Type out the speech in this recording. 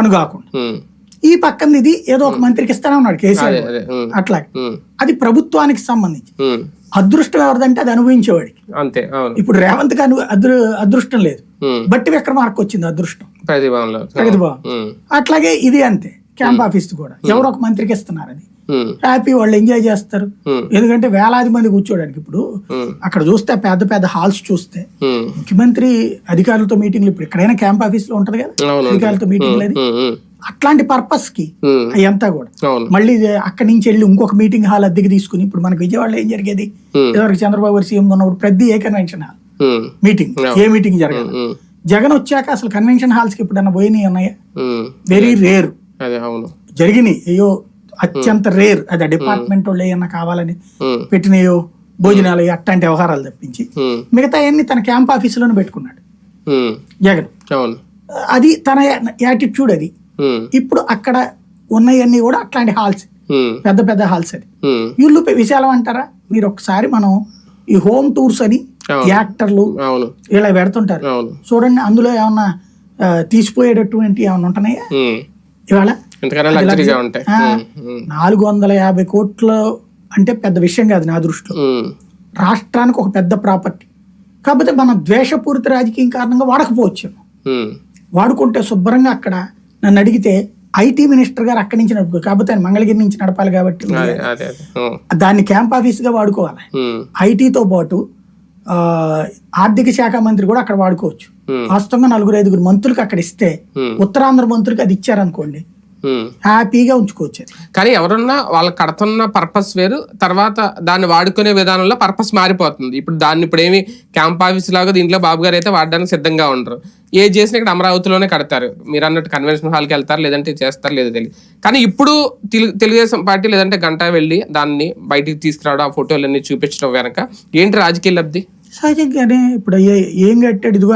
తను కాకుండా ఈ పక్కన ఇది ఏదో ఒక మంత్రికి ఇస్తానే ఉన్నాడు కేసీఆర్ కూడా. అదే ప్రభుత్వానికి సంబంధించి. అదృష్టం ఎవరిదంటే అది అనుభవించేవాడికి. అంతే ఇప్పుడు రేవంత్ అను- అదృ అదృష్టం లేదు. బట్టి విక్రమార్క వచ్చింది అదృష్టం. అట్లాగే ఇది అంతే క్యాంప్ ఆఫీస్ కూడా. ఎవరో ఒక మంత్రికి ఇస్తున్నారు అది. హ్యాపీ వాళ్ళు ఎంజాయ్ చేస్తారు. ఎందుకంటే వేలాది మంది కూర్చోడానికి ఇప్పుడు అక్కడ చూస్తే పెద్ద పెద్ద హాల్స్ చూస్తే ముఖ్యమంత్రి అధికారులతో మీటింగ్లు ఇప్పుడు ఎక్కడైనా క్యాంప్ ఆఫీస్లో ఉంటది కదా? అధికారులతో మీటింగ్లు అది. అట్లాంటి పర్పస్కి అయ్యంతా కూడా. మళ్ళీ అక్కడి నుంచి వెళ్ళి ఇంకొక మీటింగ్ హాల్ అద్దెకి తీసుకుని ఇప్పుడు మనకి విజయవాడలో ఏం జరిగేది? ఇదివరకు చంద్రబాబు గారు సీఎం ఉన్నప్పుడు పెద్ద ఏ కన్వెన్షన్ హాల్. మీటింగ్. ఏ మీటింగ్ జరగాలి ఉమ్, జగన్ వచ్చాక అసలు కన్వెన్షన్ హాల్స్కి ఎప్పుడన్నా పోయినాయి ఉన్నాయా వెరీ రేర్. జరిగినాయి. అయ్యో అత్యంత రేర్ అది డిపార్ట్మెంట్ వాళ్ళు ఏమన్నా కావాలని ఉమ్, పెట్టినాయో భోజనాలు అట్లాంటి వ్యవహారాలు తప్పించి మిగతా అన్ని తన క్యాంప్ ఆఫీసులోనే పెట్టుకున్నాడు. జగన్. అది తన యాటిట్యూడ్ అది. ఇప్పుడు అక్కడ ఉన్నవన్నీ కూడా అట్లాంటి హాల్స్ పెద్ద పెద్ద హాల్స్ అది. పె- విశాలం అంటారా? మీరు ఒకసారి మనం ఈ హోమ్ టూర్స్ అని. యాక్టర్లు ఇలా పెడుతుంటారు. చూడండి అందులో ఏమన్నా తీసిపోయేటటువంటి ఏమన్నా ఉంటున్నాయా? ఇవాళ నాలుగు వందల యాభై కోట్లు అంటే పెద్ద విషయం కాదు నా దృష్టిలో. రాష్ట్రానికి ఒక పెద్ద ప్రాపర్టీ. కాకపోతే మన ద్వేషపూరిత రాజకీయం కారణంగా వాడకపోవచ్చు. వాడుకుంటే శుభ్రంగా అక్కడ నన్ను అడిగితే ఐటీ మినిస్టర్ గారు అక్కడి నుంచి నడుపు కాకపోతే ఆయన మంగళగిరి నుంచి నడపాలి కాబట్టి దాన్ని క్యాంప్ ఆఫీస్గా వాడుకోవాలి ఐటీతో పాటు ఆ, ఆర్థిక శాఖ మంత్రి కూడా అక్కడ వాడుకోవచ్చు. వాస్తవంగా నలుగురు ఐదుగురు మంత్రులకు అక్కడ ఇస్తే Hmm. ఉత్తరాంధ్ర మంత్రులకు అది ఇచ్చారనుకోండి. ఉమ్. హ్యాపీగా ఉంచుకోవచ్చు కానీ ఎవరన్నా వాళ్ళు కడుతున్న పర్పస్ వేరు తర్వాత దాన్ని వాడుకునే విధానంలో పర్పస్ మారిపోతుంది. ఇప్పుడు దాన్ని ఇప్పుడు ఏమి క్యాంప్ ఆఫీస్ లాగా దీంట్లో బాబు గారు అయితే వాడడానికి సిద్ధంగా ఉండరు. ఏ చేసినా ఇక్కడ అమరావతిలోనే కడతారు. మీరు అన్నట్టు కన్వెన్షన్ హాల్కి వెళ్తారు లేదంటే చేస్తారు లేదో తెలియదు. కానీ ఇప్పుడు తెలుగు తెలుగుదేశం పార్టీ లేదంటే గంట వెళ్ళి దాన్ని బయటికి తీసుకురావడం ఆ ఫోటోలన్నీ చూపించడం వెనక ఏంటి రాజకీయ లబ్ధి? సహజంగానే ఇప్పుడు ఏ- ఏం కట్టాడు ఇదిగో